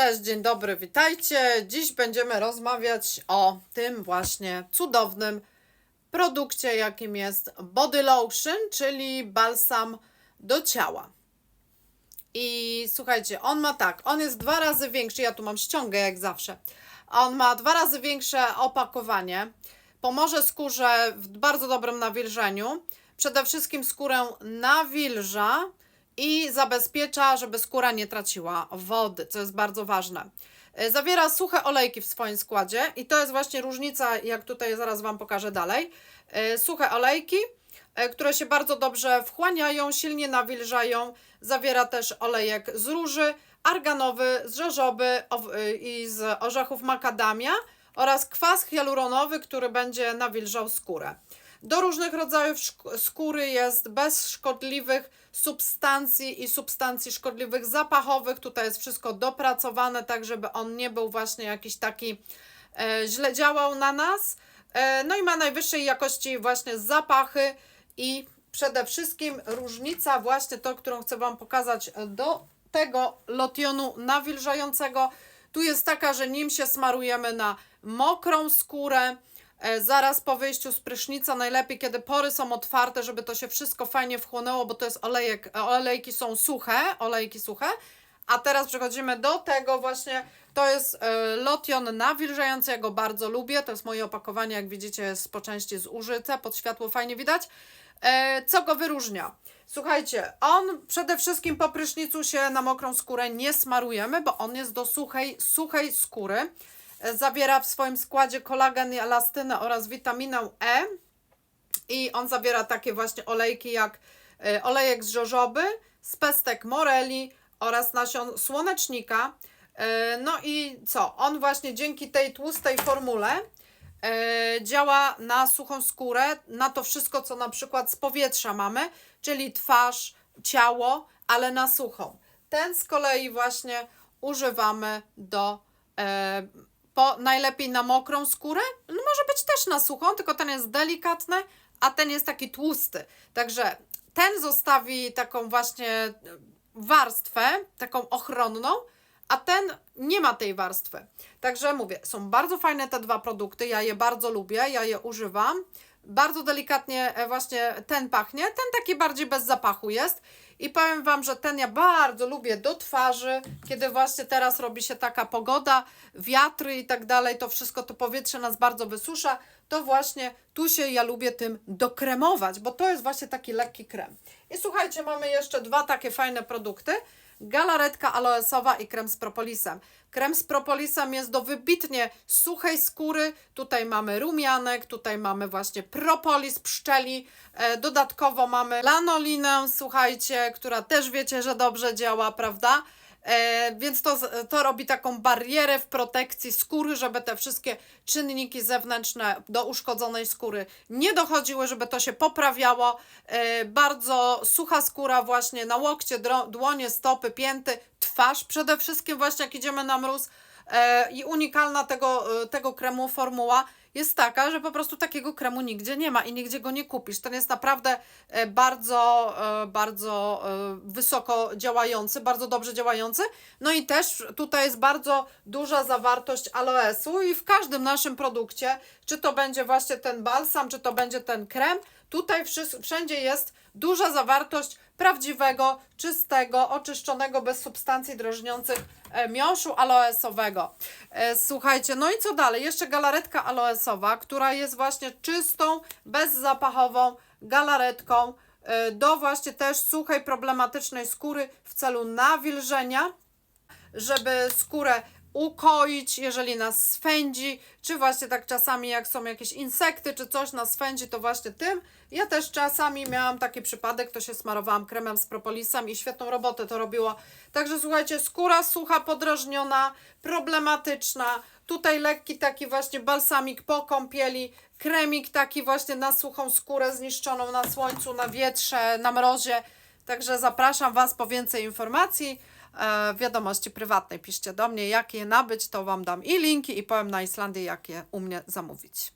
Cześć, dzień dobry, witajcie. Dziś będziemy rozmawiać o tym właśnie cudownym produkcie, jakim jest Body Lotion, czyli balsam do ciała. I słuchajcie, on ma tak, on jest dwa razy większy, ja tu mam ściągę jak zawsze. On ma dwa razy większe opakowanie. Pomoże skórze w bardzo dobrym nawilżeniu. Przede wszystkim skórę nawilża i zabezpiecza, żeby skóra nie traciła wody, co jest bardzo ważne. E, Zawiera suche olejki w swoim składzie i to jest właśnie różnica, jak tutaj zaraz Wam pokażę dalej. E, Suche olejki, e, które się bardzo dobrze wchłaniają, silnie nawilżają. Zawiera też olejek z róży, arganowy, z żożoby ow- y, i z orzechów makadamia oraz kwas hialuronowy, który będzie nawilżał skórę. Do różnych rodzajów skóry jest bez szkodliwych substancji i substancji szkodliwych zapachowych. Tutaj jest wszystko dopracowane, tak żeby on nie był właśnie jakiś taki e, źle działał na nas. E, no i ma najwyższej jakości właśnie zapachy i przede wszystkim różnica właśnie to, którą chcę Wam pokazać do tego lotionu nawilżającego. Tu jest taka, że nim się smarujemy na mokrą skórę, E, Zaraz po wyjściu z prysznica, najlepiej kiedy pory są otwarte, żeby to się wszystko fajnie wchłonęło, bo to jest olejek, e, olejki są suche, olejki suche. A teraz przechodzimy do tego właśnie, to jest e, lotion nawilżający, ja go bardzo lubię, to jest moje opakowanie, jak widzicie jest po części zużyte, pod światło fajnie widać. E, Co go wyróżnia? Słuchajcie, on przede wszystkim po prysznicu się na mokrą skórę nie smarujemy, bo on jest do suchej, suchej skóry. Zawiera w swoim składzie kolagen i elastynę oraz witaminę E. I on zawiera takie właśnie olejki jak e, olejek z żożoby, z pestek moreli oraz nasion słonecznika. E, No i co? On właśnie dzięki tej tłustej formule e, działa na suchą skórę, na to wszystko, co na przykład z powietrza mamy, czyli twarz, ciało, ale na suchą. Ten z kolei właśnie używamy do po, najlepiej na mokrą skórę. No może być też na suchą, tylko ten jest delikatny, a ten jest taki tłusty. Także ten zostawi taką właśnie e, warstwę, taką ochronną, a ten nie ma tej warstwy. Także mówię, są bardzo fajne te dwa produkty, ja je bardzo lubię, ja je używam. Bardzo delikatnie e, właśnie ten pachnie, ten taki bardziej bez zapachu jest. I powiem Wam, że ten ja bardzo lubię do twarzy, kiedy właśnie teraz robi się taka pogoda, wiatry i tak dalej, to wszystko to powietrze nas bardzo wysusza, to właśnie tu się ja lubię tym dokremować, bo to jest właśnie taki lekki krem. I słuchajcie, mamy jeszcze dwa takie fajne produkty. Galaretka aloesowa i krem z propolisem. Krem z propolisem jest do wybitnie suchej skóry. Tutaj mamy rumianek, tutaj mamy właśnie propolis pszczeli. E, dodatkowo mamy lanolinę, słuchajcie, która też wiecie, że dobrze działa, prawda? E, więc to, to robi taką barierę w protekcji skóry, żeby te wszystkie czynniki zewnętrzne do uszkodzonej skóry nie dochodziły, żeby to się poprawiało. E, bardzo sucha skóra właśnie na łokcie, dłonie, stopy, pięty, twarz przede wszystkim właśnie jak idziemy na mróz. E, I unikalna tego, tego kremu formuła jest taka, że po prostu takiego kremu nigdzie nie ma i nigdzie go nie kupisz. Ten jest naprawdę e, bardzo, e, bardzo e, wysoko działający, bardzo dobrze działający. No i też tutaj jest bardzo duża zawartość aloesu i w każdym naszym produkcie, czy to będzie właśnie ten balsam, czy to będzie ten krem, tutaj wszędzie jest duża zawartość prawdziwego, czystego, oczyszczonego, bez substancji drażniących e, miąższu aloesowego. Słuchajcie, no i co dalej? Jeszcze galaretka aloesowa, która jest właśnie czystą, bezzapachową galaretką e, do właśnie też suchej, problematycznej skóry w celu nawilżenia żeby skórę ukoić, jeżeli nas swędzi, czy właśnie tak czasami jak są jakieś insekty, czy coś nas swędzi, to właśnie tym. Ja też czasami miałam taki przypadek, to się smarowałam kremem z propolisem i świetną robotę to robiło. Także słuchajcie, skóra sucha, podrażniona, problematyczna, tutaj lekki taki właśnie balsamik po kąpieli, kremik taki właśnie na suchą skórę zniszczoną na słońcu, na wietrze, na mrozie. Także zapraszam Was po więcej informacji. E, wiadomości prywatnej piszcie do mnie, jak je nabyć, to Wam dam i linki i powiem na Islandii, jak je u mnie zamówić.